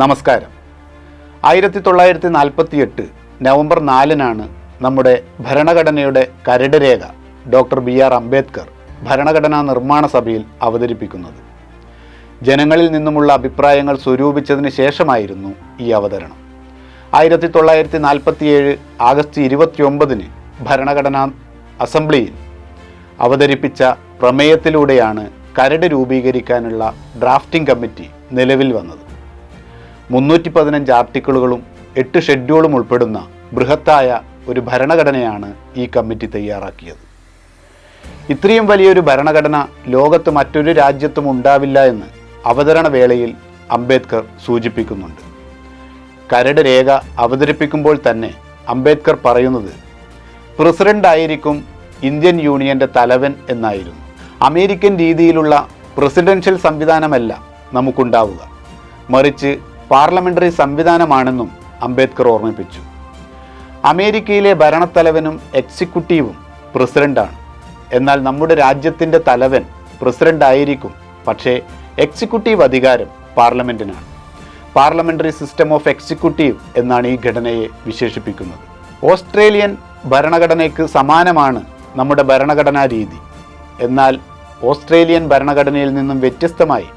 നമസ്കാരം. ആയിരത്തി തൊള്ളായിരത്തി നാൽപ്പത്തി എട്ട് നവംബർ നാലിനാണ് നമ്മുടെ ഭരണഘടനയുടെ കരട് രേഖ ഡോക്ടർ ബി ആർ അംബേദ്കർ ഭരണഘടനാ നിർമ്മാണ സഭയിൽ അവതരിപ്പിക്കുന്നത്. ജനങ്ങളിൽ നിന്നുമുള്ള അഭിപ്രായങ്ങൾ സ്വരൂപിച്ചതിന് ശേഷമായിരുന്നു ഈ അവതരണം. ആയിരത്തി തൊള്ളായിരത്തി നാൽപ്പത്തിയേഴ് ആഗസ്റ്റ് ഇരുപത്തിയൊമ്പതിന് ഭരണഘടനാ അസംബ്ലിയിൽ അവതരിപ്പിച്ച പ്രമേയത്തിലൂടെയാണ് കരട് രൂപീകരിക്കാനുള്ള ഡ്രാഫ്റ്റിംഗ് കമ്മിറ്റി നിലവിൽ വന്നത്. മുന്നൂറ്റി പതിനഞ്ച് ആർട്ടിക്കിളുകളും എട്ട് ഷെഡ്യൂളും ഉൾപ്പെടുന്ന ബൃഹത്തായ ഒരു ഭരണഘടനയാണ് ഈ കമ്മിറ്റി തയ്യാറാക്കിയത്. ഇത്രയും വലിയൊരു ഭരണഘടന ലോകത്ത് മറ്റൊരു രാജ്യത്തും ഉണ്ടാവില്ല എന്ന് അവതരണ വേളയിൽ അംബേദ്കർ സൂചിപ്പിക്കുന്നുണ്ട്. കരട് രേഖ അവതരിപ്പിക്കുമ്പോൾ തന്നെ അംബേദ്കർ പറയുന്നത് പ്രസിഡന്റ് ആയിരിക്കും ഇന്ത്യൻ യൂണിയന്റെ തലവൻ എന്നായിരുന്നു. അമേരിക്കൻ രീതിയിലുള്ള പ്രസിഡൻഷ്യൽ സംവിധാനമല്ല നമുക്കുണ്ടാവുക. മറിച്ച് പാർലമെന്ററി സംവിധാനമാണെന്നും അംബേദ്കർ ഓർമ്മിപ്പിച്ചു. അമേരിക്കയിലെ ഭരണത്തലവനും എക്സിക്യൂട്ടീവും പ്രസിഡന്റാണ്. എന്നാൽ നമ്മുടെ രാജ്യത്തിന്റെ തലവൻ പ്രസിഡന്റ് ആയിരിക്കും പക്ഷേ എക്സിക്യൂട്ടീവ് അധികാരം പാർലമെന്റിനാണ് പാർലമെന്ററി സിസ്റ്റം ഓഫ് എക്സിക്യൂട്ടീവ് എന്നാണ് ഈ ഘടനയെ വിശേഷിപ്പിക്കുന്നത്. ഓസ്ട്രേലിയൻ ഭരണഘടനയ്ക്ക് സമാനമാണ് നമ്മുടെ ഭരണഘടനാ രീതി. എന്നാൽ ഓസ്ട്രേലിയൻ ഭരണഘടനയിൽ നിന്നും വ്യത്യസ്തമായി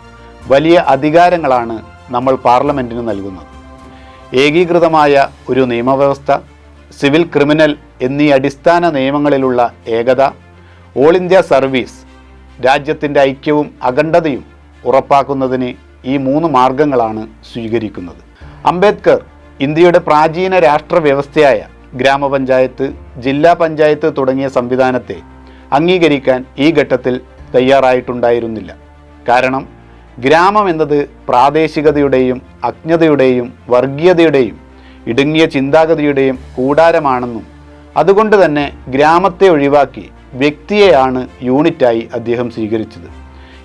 വലിയ അധികാരങ്ങളാണ് നമ്മൾ പാർലമെന്റിന് നൽകുന്നത് ഏകീകൃതമായ ഒരു നിയമവ്യവസ്ഥ സിവിൽ ക്രിമിനൽ എന്നീ അടിസ്ഥാന നിയമങ്ങളിലുള്ള ഏകത ഓൾ ഇന്ത്യ സർവീസ് രാജ്യത്തിന്റെ ഐക്യവും അഖണ്ഡതയും ഉറപ്പാക്കുന്നതിന് ഈ മൂന്ന് മാർഗങ്ങളാണ് സ്വീകരിക്കുന്നത്. അംബേദ്കർ ഇന്ത്യയുടെ പ്രാചീന രാഷ്ട്രവ്യവസ്ഥയായ ഗ്രാമപഞ്ചായത്ത് ജില്ലാ പഞ്ചായത്ത് തുടങ്ങിയ സംവിധാനത്തെ അംഗീകരിക്കാൻ ഈ ഘട്ടത്തിൽ തയ്യാറായിട്ടുണ്ടായിരുന്നില്ല. കാരണം ഗ്രാമം എന്നത് പ്രാദേശികതയുടെയും അജ്ഞതയുടെയും വർഗീയതയുടെയും ഇടുങ്ങിയ ചിന്താഗതിയുടെയും കൂടാരമാണെന്നും അതുകൊണ്ട് തന്നെ ഗ്രാമത്തെ ഒഴിവാക്കി വ്യക്തിയെയാണ് യൂണിറ്റായി അദ്ദേഹം സ്വീകരിച്ചത്.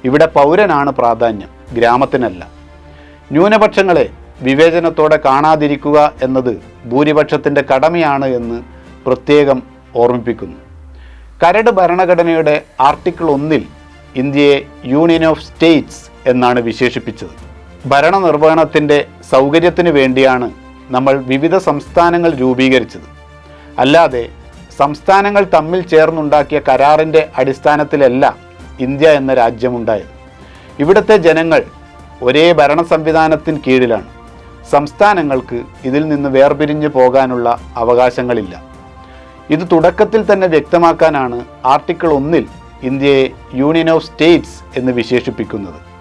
ഇവിടെ പൗരനാണ് പ്രാധാന്യം ഗ്രാമത്തിനല്ല. ന്യൂനപക്ഷങ്ങളെ വിവേചനത്തോടെ കാണാതിരിക്കുക എന്നത് ഭൂരിപക്ഷത്തിന്റെ കടമയാണ് എന്ന് പ്രത്യേകം ഓർമ്മിപ്പിക്കുന്നു. കരട് ഭരണഘടനയുടെ ആർട്ടിക്കിൾ ഒന്നിൽ ഇന്ത്യയെ യൂണിയൻ ഓഫ് സ്റ്റേറ്റ്സ് എന്നാണ് വിശേഷിപ്പിച്ചത്. ഭരണനിർവഹണത്തിന്റെ സൗകര്യത്തിന് വേണ്ടിയാണ് നമ്മൾ വിവിധ സംസ്ഥാനങ്ങൾ രൂപീകരിച്ചത്. അല്ലാതെ സംസ്ഥാനങ്ങൾ തമ്മിൽ ചേർന്നുണ്ടാക്കിയ കരാറിന്റെ അടിസ്ഥാനത്തിലല്ല ഇന്ത്യ എന്ന രാജ്യമുണ്ടായത്. ഇവിടുത്തെ ജനങ്ങൾ ഒരേ ഭരണ സംവിധാനത്തിന് കീഴിലാണ്. സംസ്ഥാനങ്ങൾക്ക് ഇതിൽ നിന്ന് വേർപിരിഞ്ഞു പോകാനുള്ള അവകാശങ്ങളില്ല. ഇത് തുടക്കത്തിൽ തന്നെ വ്യക്തമാക്കാനാണ് ആർട്ടിക്കിൾ ഒന്നിൽ ഇന്ത്യയെ യൂണിയൻ ഓഫ് സ്റ്റേറ്റ്സ് എന്ന് വിശേഷിപ്പിക്കുന്നത്.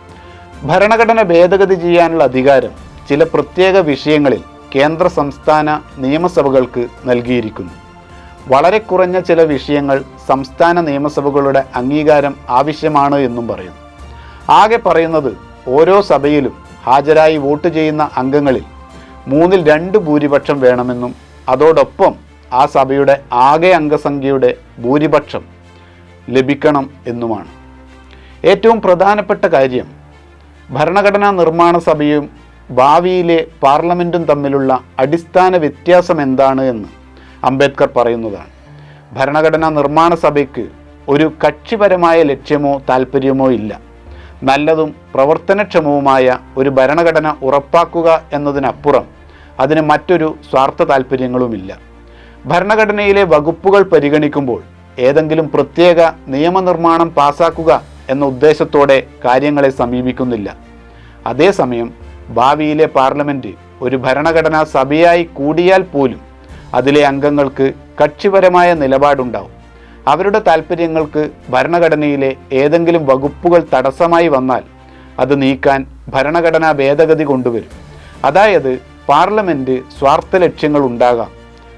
ഭരണഘടന ഭേദഗതി ചെയ്യാനുള്ള അധികാരം ചില പ്രത്യേക വിഷയങ്ങളിൽ കേന്ദ്ര സംസ്ഥാന നിയമസഭകൾക്ക് നൽകിയിരിക്കുന്നു. വളരെ കുറഞ്ഞ ചില വിഷയങ്ങൾ സംസ്ഥാന നിയമസഭകളുടെ അംഗീകാരം ആവശ്യമാണ് എന്നും പറയുന്നു. ആകെ പറയുന്നത് ഓരോ സഭയിലും ഹാജരായി വോട്ട് ചെയ്യുന്ന അംഗങ്ങളിൽ മൂന്നിൽ രണ്ട് ഭൂരിപക്ഷം വേണമെന്നും അതോടൊപ്പം ആ സഭയുടെ ആകെ അംഗസംഖ്യയുടെ ഭൂരിപക്ഷം ലഭിക്കണം എന്നുമാണ്. ഏറ്റവും പ്രധാനപ്പെട്ട കാര്യം ഭരണഘടനാ നിർമ്മാണ സഭയും ഭാവിയിലെ പാർലമെന്റും തമ്മിലുള്ള അടിസ്ഥാന വ്യത്യാസം എന്താണ് എന്ന് അംബേദ്കർ പറയുന്നതാണ്. ഭരണഘടനാ നിർമ്മാണ സഭയ്ക്ക് ഒരു കക്ഷിപരമായ ലക്ഷ്യമോ താല്പര്യമോ ഇല്ല. നല്ലതും പ്രവർത്തനക്ഷമവുമായ ഒരു ഭരണഘടന ഉറപ്പാക്കുക എന്നതിനപ്പുറം അതിന് മറ്റൊരു സ്വാർത്ഥ താല്പര്യങ്ങളുമില്ല. ഭരണഘടനയിലെ വകുപ്പുകൾ പരിഗണിക്കുമ്പോൾ ഏതെങ്കിലും പ്രത്യേക നിയമനിർമ്മാണം പാസാക്കുക എന്ന ഉദ്ദേശത്തോടെ കാര്യങ്ങളെ സമീപിക്കുന്നില്ല. അതേസമയം ഭാവിയിലെ പാർലമെന്റ് ഒരു ഭരണഘടനാ സഭയായി കൂടിയാൽ പോലും അതിലെ അംഗങ്ങൾക്ക് കക്ഷിപരമായ നിലപാടുണ്ടാവും. അവരുടെ താല്പര്യങ്ങൾക്ക് ഭരണഘടനയിലെ ഏതെങ്കിലും വകുപ്പുകൾ തടസ്സമായി വന്നാൽ അത് നീക്കാൻ ഭരണഘടനാ ഭേദഗതി കൊണ്ടുവരും. അതായത് പാർലമെന്റ് സ്വാർത്ഥ ലക്ഷ്യങ്ങൾ ഉണ്ടാകാം.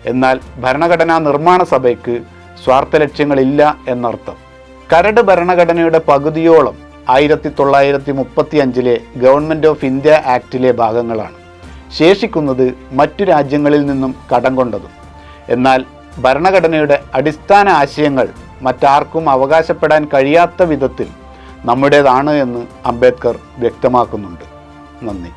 എന്നാൽ ഭരണഘടനാ നിർമ്മാണ സഭയ്ക്ക് സ്വാർത്ഥ ലക്ഷ്യങ്ങളില്ല എന്നർത്ഥം. കരട് ഭരണഘടനയുടെ പകുതിയോളം ആയിരത്തി തൊള്ളായിരത്തി മുപ്പത്തി അഞ്ചിലെ ഗവൺമെന്റ് ഓഫ് ഇന്ത്യ ആക്ടിലെ ഭാഗങ്ങളാണ്. ശേഷിക്കുന്നത് മറ്റു രാജ്യങ്ങളിൽ നിന്നും കടം കൊണ്ടതും. എന്നാൽ ഭരണഘടനയുടെ അടിസ്ഥാന ആശയങ്ങൾ മറ്റാർക്കും അവകാശപ്പെടാൻ കഴിയാത്ത വിധത്തിൽ നമ്മുടേതാണ് എന്ന് അംബേദ്കർ വ്യക്തമാക്കുന്നുണ്ട്. നന്ദി.